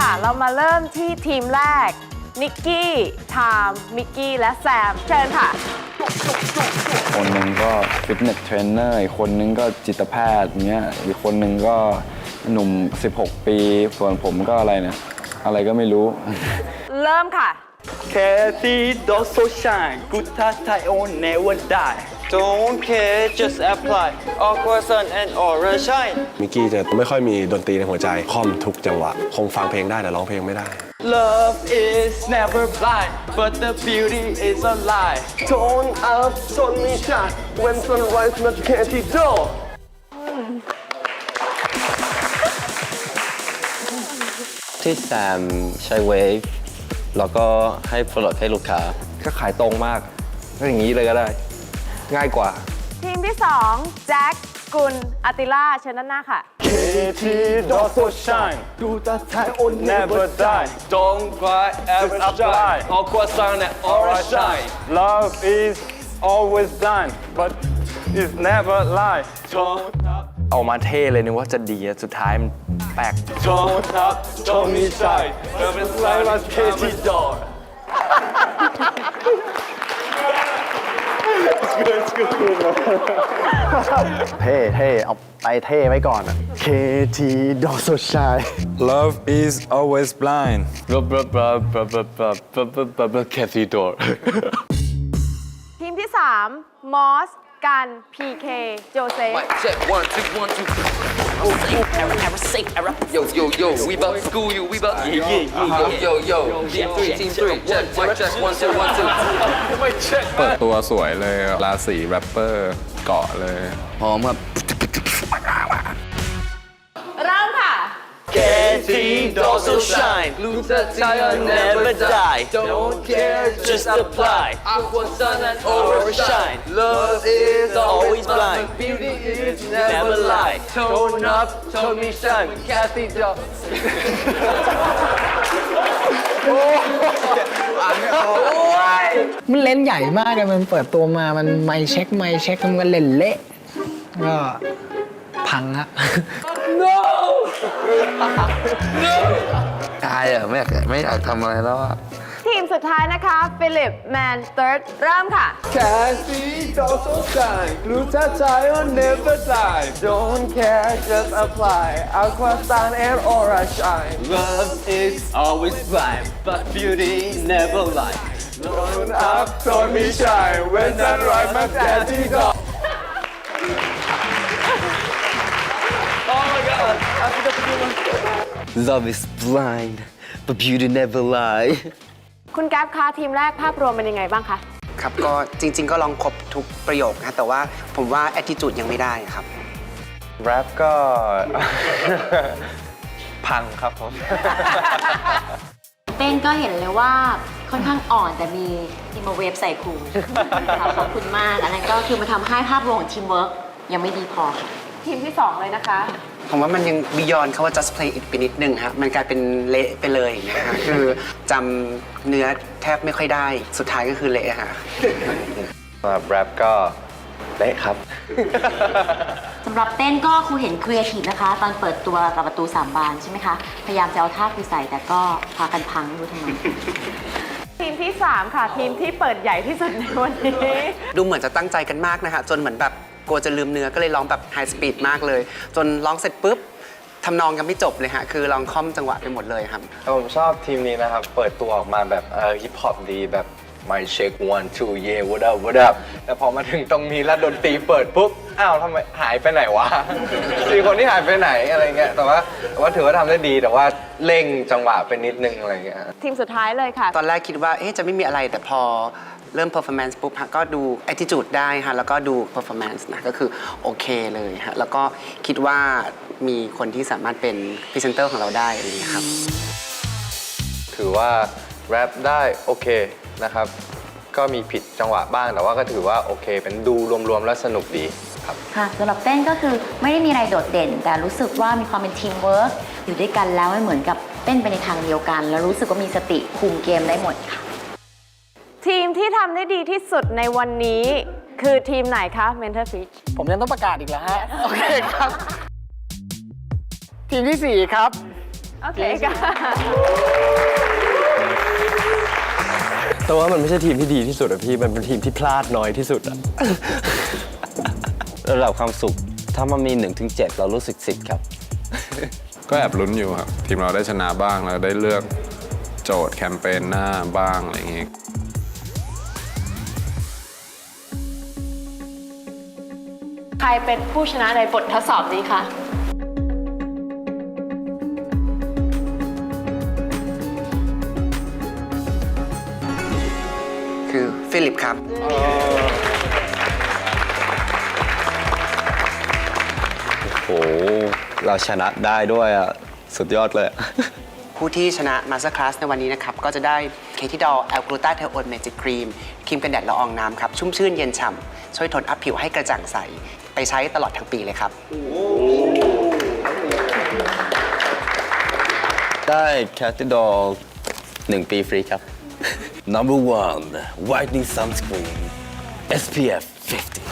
ค่ะ เรามาเริ่มที่ทีมแรก นิกกี้ ไทม์ มิกกี้ และแซม เชิญค่ะ คนหนึ่งก็ฟิตเนสเทรนเนอร์อีกคนนึงก็จิตแพทย์เงี้ยอีกคนนึงก็หนุ่ม 16 ปี ส่วนผมก็อะไรเนี่ย อะไรก็ไม่รู้ เริ่มค่ะ Cathy don't so shine Good Thai on never die Don't care just apply Aqua sun and aura shine มิกกี้จะไม่ค่อยมีดนตรีในหัวใจคอมทุกจังหวะ คงฟังเพลงได้แต่ร้องเพลงไม่ได้ Love is never blind But the beauty is a lie Turn up, turn me shine When sunrise not can't door ที่แซมใช้เวฟแล้วก็ให้โปรโมทให้ลูกค้าก็ขายตรงมากก็อย่างนี้เลยก็ได้ ง่ายกว่า ทีมที่2แจ็คกุลอาติล่าเชิญด้านหน้าค่ะ Cathy don't so shine Good Thai on never die Don't cry ever apply Aqua sun and aura shine Love is always blind But it's never lie Turn up เอามาเท่เลยนึกว่าจะดีอะสุดท้ายมันแปลก Turn up, turn me shine Never slide my Cathy door เท่เท่เอาไปเท่ไว้ก่อนอะ KT ดอสชาย Love is always blind blah blah blah blah blah blah blah blah blah blah Cathy door ทีมที่ 3 มอส กัน PK โจเซฟ Check one two one two. Error, error, safe error. Yo, yo, yo, we about to school you. We about yeah, yeah, yeah. Yo, yo, yo. Team three, team three. Check, check, check. One two, one two. เปิดตัวสวยเลยราศีแรปเปอร์เกาะเลย พร้อมครับ เริ่มค่ะ Cathy don't so shine Blue Thai never die Don't care just apply Aqua sun and Aura shine Love is always Blind Beauty is never lie Tone up, tone me shine Cathy don't มันเล่นใหญ่มากเลยมันเปิดตัวมา มันไม่เช็คไม่เช็คมันก็เล่นเละก็พังฮะตายอะไม่อยากไม่อยากทำอะไรแล้วอะทีม สุดท้ายนะคะ ฟิลิป แมนเติร์ดเริ่มค่ะ Cathy don't so shine Blue Thai on never die Don't care just apply Aqua sun and aura shine Love is always blind But beauty never lie Turn up, turn me shine When sunrise my Cathy door Love is blind but beauty never lie คุณแก๊ปคะทีมแรกภาพรวมเป็นยังไงบ้างคะ ครับก็จริง ๆ ก็ลองครบทุกประโยคนะแต่ว่าผมว่า attitude ยังไม่ได้ครับ แรปก็ พังครับผม เต้นก็เห็นเลยว่าค่อนข้างอ่อนแต่มีทีมเวฟใส่ครูค่ะขอบคุณมาก อันนั้นก็คือมาทำให้ภาพรวมของทีมเวิร์กยังไม่ดีพอค่ะ ทีมที่2เลยนะคะ ผมว่ามันยัง beyond คาว่า just play it ไปนิดนึงฮะ มันกลายเป็นเละไปเลยอย่างเงี้ยฮะคือจำเนื้อแทบไม่ค่อยได้ สุดท้ายก็คือเละฮะ สำหรับแรปก็เละครับ สำหรับเต้นก็ครูเห็นครีเอทีฟนะคะ ตอนเปิดตัวกับประตูสามบานใช่ไหมคะ พยายามจะเอาท่าครูใส่แต่ก็พากันพังไม่รู้ทำไม ทีมที่ 3 ค่ะ ทีมที่เปิดใหญ่ที่สุดในวันนี้ ดูเหมือนจะตั้งใจกันมากนะฮะ จนเหมือนแบบ กลัวจะลืมเนื้อก็เลยร้องแบบไฮสปีดมากเลย จนร้องเสร็จปุ๊บทำนองยังไม่จบเลยฮะ คือร้องค่อมจังหวะไปหมดเลยครับแต่ผมชอบทีมนี้นะครับ เปิดตัวออกมาแบบเออฮิปฮอปดีแบบ my check one two yeah what up what up แต่พอมาถึงตรงนี้แล้วดนตรีเปิดปุ๊บ อ้าวทำไมหายไปไหนวะ สี่คนที่หายไปไหนอะไรเงี้ยแต่ว่าแต่ว่าถือว่าทำได้ดีแต่ว่าเร่งจังหวะไปนิดนึงอะไรเงี้ย ทีมสุดท้ายเลยค่ะ ตอนแรกคิดว่าเอ๊ะจะไม่มีอะไรแต่พอ เริ่ม performance ปุ๊บฮะก็ดู attitude ได้ฮะแล้วก็ดู performance นะก็คือโอเคเลยฮะแล้วก็คิดว่ามีคนที่สามารถเป็นพรีเซนเตอร์ของเราได้อะไรอย่างเงี้ยครับ ถือว่าแรปได้โอเคนะครับ ก็มีผิดจังหวะบ้างแต่ว่าก็ถือว่าโอเค เป็นดูรวมๆแล้วสนุกดีครับ ค่ะสำหรับเต้นก็คือไม่ได้มีอะไรโดดเด่น แต่รู้สึกว่ามีความเป็นทีมเวิร์กอยู่ด้วยกันแล้วมันเหมือนกับเต้นไปในทางเดียวกัน แล้วรู้สึกว่ามีสติคุมเกมได้หมดค่ะ ทีมที่ทำได้ดีที่สุดในวันนี้คือทีมไหนคะเมนเทอร์ฟิชผมยังต้องประกาศอีกแล้วฮะ โอเคครับ ทีมที่ 4 ครับ โอเคค่ะแต่ว่ามันไม่ใช่ทีมที่ดีที่สุดอะพี่ มันเป็นทีมที่พลาดน้อยที่สุดอะระดับความสุข ถ้ามันมี1-7ถึง7เรารู้สึก10ครับ ก็แอบลุ้นอยู่ครับ ทีมเราได้ชนะบ้างแล้วได้เลือกโจทย์แคมเปญหน้าบ้างอะไรอย่างงี้ ใครเป็นผู้ชนะในบททดสอบนี้คะ คือฟิลิปครับโอ้โหเราชนะได้ด้วยอะ สุดยอดเลยผู้ที่ชนะมาสเตอร์คลาสในวันนี้นะครับ ก็จะได้เคที่ดอลแอลกลูตาเทโอนเมจิกครีมครีมกันแดดละอองน้ำครับ ชุ่มชื่นเย็นฉ่ำช่วยโทนอัพผิวให้กระจ่างใสไป ใช้ตลอดทั้งปีเลยครับ ได้แคทติดอลหนึ่งปีฟรีครับ Number one whitening sunscreen SPF 50